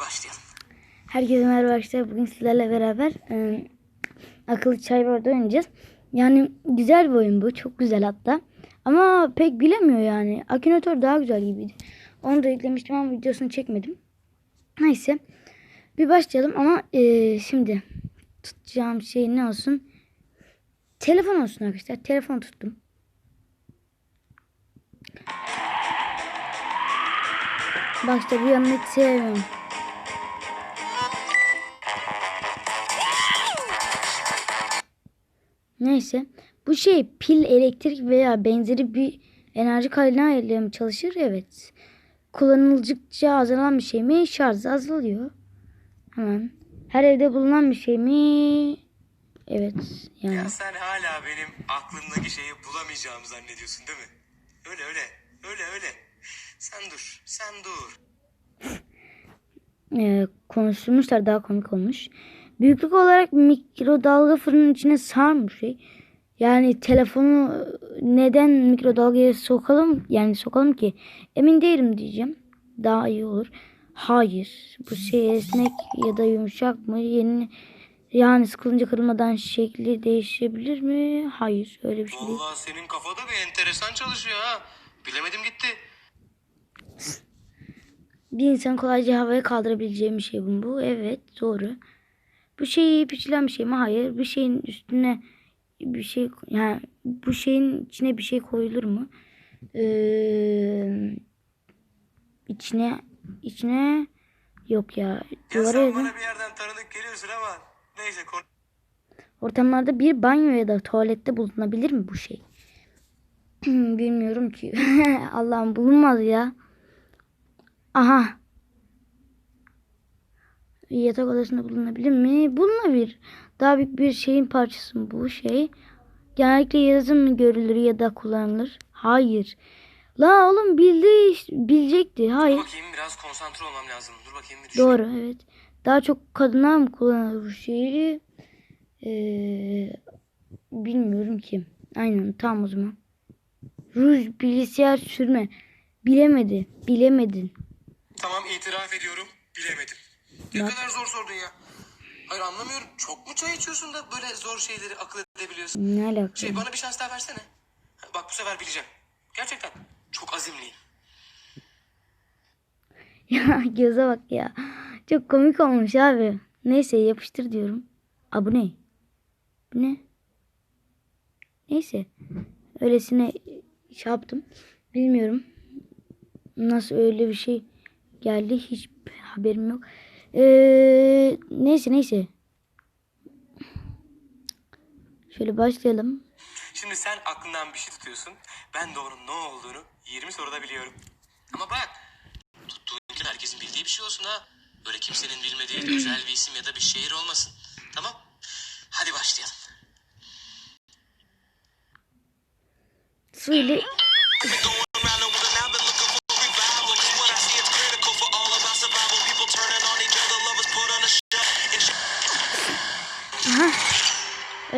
başlayalım. Herkese merhaba arkadaşlar. Bugün sizlerle beraber e, akıllı çay bardağı oynayacağız. Yani güzel bir oyun bu. Çok güzel hatta. Ama pek bilemiyor yani. Akinator daha güzel gibiydi. Onu da yüklemiştim ama videosunu çekmedim. Neyse. Bir başlayalım ama e, şimdi tutacağım şey ne olsun? Telefon olsun arkadaşlar. Telefon tuttum. Başta bir yanını hiç sevmiyorum. Neyse. Bu şey pil, elektrik veya benzeri bir enerji kaynağı ile mi çalışır? Evet. Kullanıldıkça azalan bir şey mi? Şarjı azalıyor. Hemen. Her evde bulunan bir şey mi? Evet. Yani. Ya sen hala benim aklımdaki şeyi bulamayacağımı zannediyorsun değil mi? Öyle öyle. Öyle öyle. Sen dur. Sen dur. e, konuşturmuşlar daha komik olmuş. Büyüklük olarak mikrodalga fırının içine sarmış şey. Yani telefonu neden mikrodalgaya sokalım yani sokalım ki emin değilim diyeceğim. Daha iyi olur. Hayır. Bu şey esnek ya da yumuşak mı? Yeni yani sıkılınca kırılmadan şekli değişebilir mi? Hayır. Öyle bir şey değil. Vallahi senin kafada bir enteresan çalışıyor ha. Bilemedim gitti. Bir insan kolayca havaya kaldırabileceği bir şey bu. Evet doğru. Bu şey piçilen bir şey mi? Hayır. Bir şeyin üstüne bir şey yani bu şeyin içine bir şey koyulur mu? Ee, içine içine yok ya. Ya Duvara yazın. bana bir yerden tanıdık geliyorsun ama neyse konu. Ortamlarda bir banyo ya da tuvalette bulunabilir mi bu şey? Bilmiyorum ki. Allah'ım bulunmaz ya. Aha. Yatak odasında bulunabilir mi? Bulunabilir. Daha büyük bir şeyin parçası mı bu şey? Genellikle yazın mı görülür ya da kullanılır? Hayır. La oğlum bildi bilecekti. Dur Hayır. bakayım biraz konsantre olmam lazım. Dur bakayım bir. Doğru evet. Daha çok kadınlar mı kullanır bu şeyi? Ee, bilmiyorum ki. Aynen tam o zaman. Ruj bilgisayar sürme. Bilemedi. Bilemedin. Tamam itiraf ediyorum. Bilemedim. Ne kadar zor sordun ya. Hayır anlamıyorum. Çok mu çay içiyorsun da böyle zor şeyleri akıl edebiliyorsun? Ne alaka? Şey bana bir şans daha versene. Bak bu sefer bileceğim. Gerçekten çok azimliyim. Ya göze bak ya. Çok komik olmuş abi. Neyse yapıştır diyorum. Aa bu ne? Bu ne? Neyse. Öylesine şey yaptım. Bilmiyorum. Nasıl öyle bir şey geldi hiç haberim yok. Ee, neyse neyse. Şöyle başlayalım. Şimdi sen aklından bir şey tutuyorsun. Ben de onun ne olduğunu 20 soruda biliyorum. Ama bak tuttuğun herkesin bildiği bir şey olsun ha. Böyle kimsenin bilmediği özel bir isim ya da bir şehir olmasın. Tamam? Hadi başlayalım. Su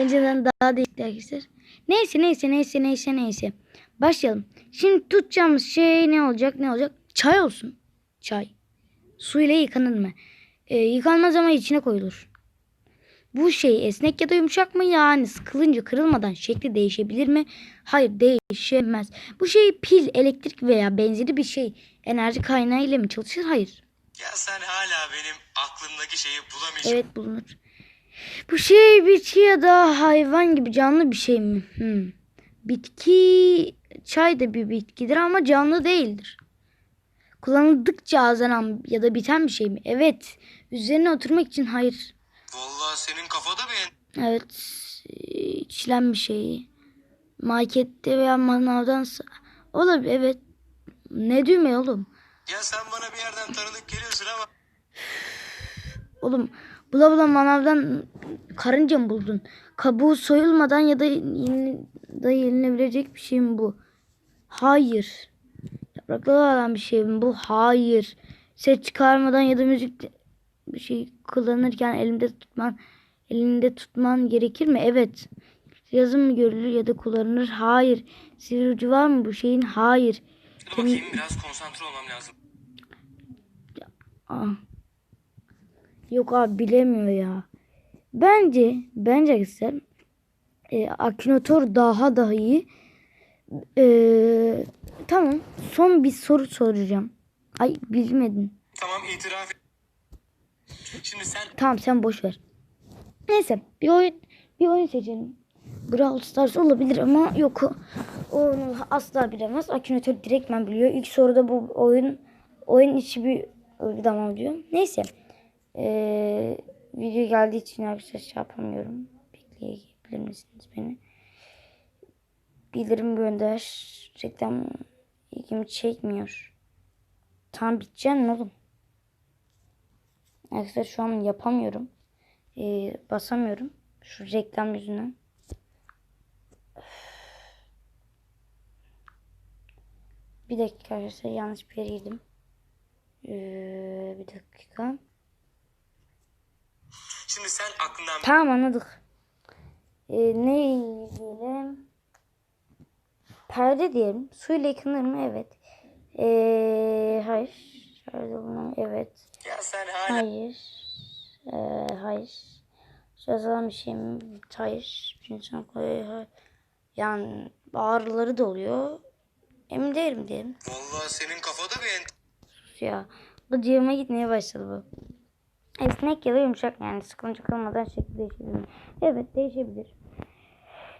Önceden daha değişti arkadaşlar. Neyse neyse neyse neyse neyse. Başlayalım. Şimdi tutacağımız şey ne olacak ne olacak? Çay olsun. Çay. Su ile yıkanır mı? Ee, yıkanmaz ama içine koyulur. Bu şey esnek ya da yumuşak mı yani sıkılınca kırılmadan şekli değişebilir mi? Hayır değişemez. Bu şey pil, elektrik veya benzeri bir şey enerji kaynağı ile mi çalışır? Hayır. Ya sen hala benim aklımdaki şeyi bulamayacaksın. Evet bulunur. Bu şey bitki ya da hayvan gibi canlı bir şey mi? Hmm. Bitki, çay da bir bitkidir ama canlı değildir. Kullanıldıkça azalan ya da biten bir şey mi? Evet. Üzerine oturmak için hayır. Vallahi senin kafada bir Evet. içilen bir şey. Markette veya manavdan sa- olabilir. Evet. Ne düğme oğlum? Ya sen bana bir yerden tanıdık geliyorsun ama Oğlum bula bula manavdan karınca mı buldun? Kabuğu soyulmadan ya da, yeni, da yenilebilecek bir şey mi bu? Hayır. Yaprakları olan bir şey mi bu? Hayır. Ses çıkarmadan ya da müzik bir şey kullanırken elimde tutman elinde tutman gerekir mi? Evet. Yazım mı görülür ya da kullanılır? Hayır. Sivri ucu var mı bu şeyin? Hayır. Dur bakayım biraz konsantre olmam lazım. Aa. Yok abi bilemiyor ya. Bence bence arkadaşlar e, Akinator daha da iyi. E, tamam son bir soru soracağım. Ay bilmedin. Tamam itiraf. Şimdi sen Tamam sen boş ver. Neyse bir oyun bir oyun seçelim. Brawl Stars olabilir ama yok. Onu asla bilemez. Akinator direktmen biliyor. İlk soruda bu oyun oyun içi bir uygulama diyor. Neyse. Ee, video geldiği için arkadaşlar şey yapamıyorum. Bekleyebilir misiniz beni? Bildirim gönder. Reklam ilgimi çekmiyor. Tam biteceksin oğlum. Arkadaşlar şu an yapamıyorum. Ee, basamıyorum. Şu reklam yüzünden. Bir dakika arkadaşlar yanlış bir yere girdim. Ee, bir dakika. Şimdi sen aklından Tamam anladık. Ee, ne diyelim? Perde diyelim. Suyla yıkanır mı? Evet. Ee, hayır. Şöyle bunu evet. ya sen hala Hayır. Ee, hayır. Yazılan bir şey mi? Hayır. İnsan kolay. hayır. Yani ağrıları da oluyor. Emin değilim diyelim. Vallahi senin kafada bir ent- ya. Gıcığıma gitmeye başladı bu. Esnek ya da yumuşak yani sıkıntı kalmadan şekli değişebilir? Evet değişebilir.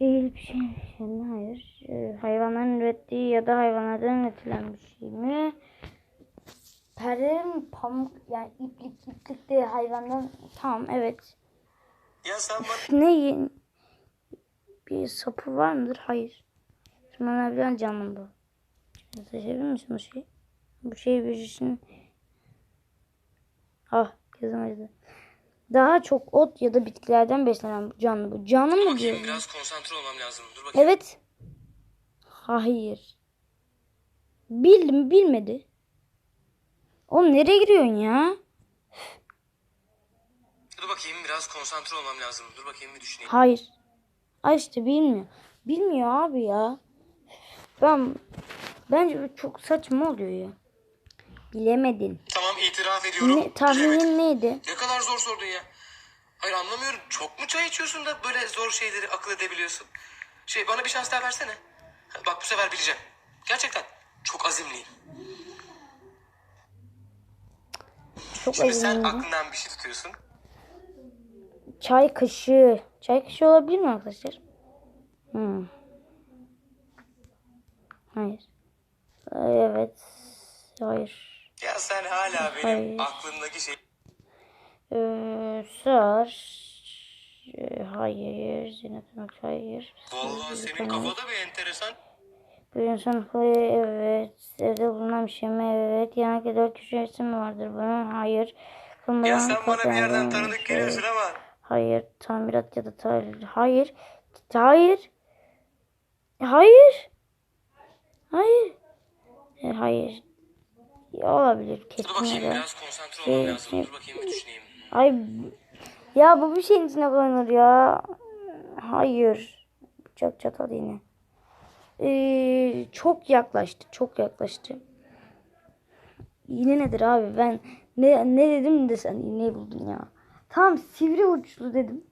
Eğil bir şey mi? Hayır. Ee, hayvanların ürettiği ya da hayvanlardan üretilen bir şey mi? Perdelerin pamuk yani iplik iplik de hayvandan tamam evet. Ya sen bana Ne bir sapı var mıdır? Hayır. Tırmanabilen canlı bu. Taşıyabilir misin bu şeyi? Bu şey bir işin... Ah gözüm acıdı. Daha çok ot ya da bitkilerden beslenen canlı bu. Canlı mı diyor? biraz konsantre olmam lazım. Dur bakayım. Evet. Hayır. Bildim bilmedi. Oğlum nereye giriyorsun ya? Dur bakayım biraz konsantre olmam lazım. Dur bakayım bir düşüneyim. Hayır. Ay işte bilmiyor. Bilmiyor abi ya. Ben bence bu çok saçma oluyor ya. Bilemedin. Tamam itiraf ediyorum. Ne, tahminin neydi? Ne kadar zor sordun ya. Hayır anlamıyorum. Çok mu çay içiyorsun da böyle zor şeyleri akıl edebiliyorsun? Şey bana bir şans daha versene. Bak bu sefer bileceğim. Gerçekten çok azimliyim. Çok Şimdi sen azimliydi. aklından bir şey tutuyorsun. Çay kaşığı. Çay kaşığı olabilir mi arkadaşlar? Hmm. Hayır. Evet. Hayır. Ya sen hala benim Hayır. aklımdaki şey... Ee, sar. Ee, hayır. Zeynep Hanım, hayır. Vallahi senin kafada bir enteresan. Bir insan koyu evet. Evde bulunan bir şey mi? Evet. Yanındaki dört köşesi mi vardır bunun? Hayır. Kılmadan Ya sen bana bir yerden tanıdık evet. geliyorsun ama. Hayır. Tamirat ya da tarih. Hayır. Hayır. Hayır. Hayır. E, hayır. Ya, olabilir. Dur Kesin bakayım ya da. biraz konsantre olmam Şey, lazım. şey- Dur bakayım bir düşüneyim. Ay. Ya bu bir şeyin içine koyulur ya. Hayır. Bıçak çatal yine. Ee, çok yaklaştı. Çok yaklaştı. İğne nedir abi? Ben ne, ne dedim de sen iğneyi buldun ya. Tamam sivri uçlu dedim.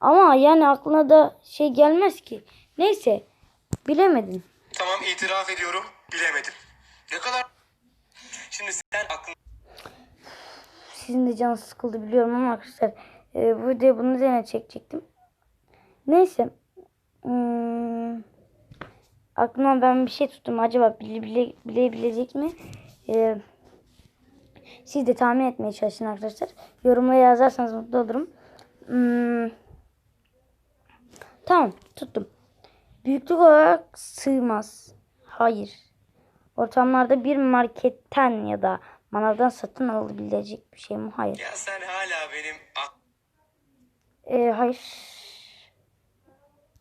Ama yani aklına da şey gelmez ki. Neyse. Bilemedin. Tamam itiraf ediyorum. Bilemedim. Ne kadar... Şimdi sen aklın... Sizin de canınız sıkıldı biliyorum ama arkadaşlar e, bu videoyu bunun üzerine çekecektim. Neyse. Hmm, aklıma ben bir şey tuttum. Acaba bile, bile, bilebilecek mi? E, siz de tahmin etmeye çalışın arkadaşlar. Yorumlara yazarsanız mutlu olurum. Hmm, tamam tuttum. Büyüklük olarak sığmaz. Hayır. Ortamlarda bir marketten ya da manavdan satın alınabilecek bir şey mi? Hayır. Ya sen hala benim... Ee, hayır.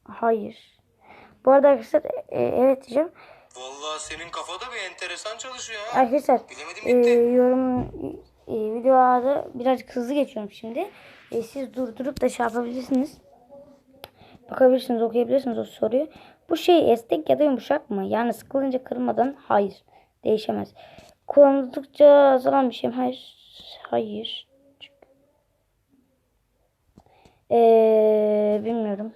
Hayır. Bu arada arkadaşlar e, evet diyeceğim. Vallahi senin kafada bir enteresan çalışıyor ha. Arkadaşlar Bilemedim e, yorum e, videolarda birazcık hızlı geçiyorum şimdi. E, siz durdurup da şey yapabilirsiniz. Bakabilirsiniz, okuyabilirsiniz o soruyu. Bu şey esnek ya da yumuşak mı? Yani sıkılınca kırmadan hayır. Değişemez. Kullanıldıkça azalan bir şey mi? Hayır. Hayır. Ee, bilmiyorum.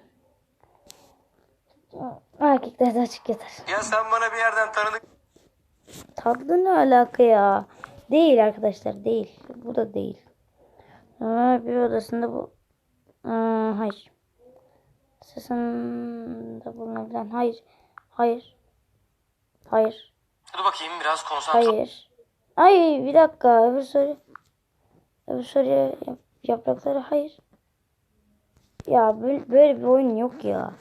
Erkekler de açık yatar. Ya sen bana bir yerden tanıdık Tatlı ne alaka ya? Değil arkadaşlar değil. Bu da değil. Ama bir odasında bu. Aa, hayır. Sesinde bulunabilen. Hayır. Hayır. Hayır. Dur bakayım biraz konsantre Hayır. Ay bir dakika. Öbür soru. Öbür soruya yap- yaprakları hayır. Ya böyle, böyle bir oyun yok ya.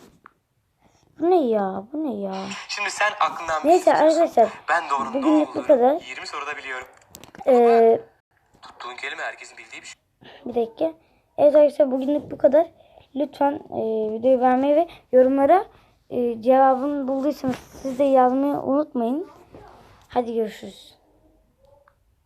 Bu ne ya? Bu ne ya? Şimdi sen aklından Neyse şey arkadaşlar. Ben ne bugünlük bu kadar. 20 soruda biliyorum. Eee Tuttuğun kelime herkesin bildiği bir şey. Bir dakika. Evet arkadaşlar bugünlük bu kadar. Lütfen e, videoyu beğenmeyi ve yorumlara e, cevabını bulduysanız siz de yazmayı unutmayın. Hadi görüşürüz.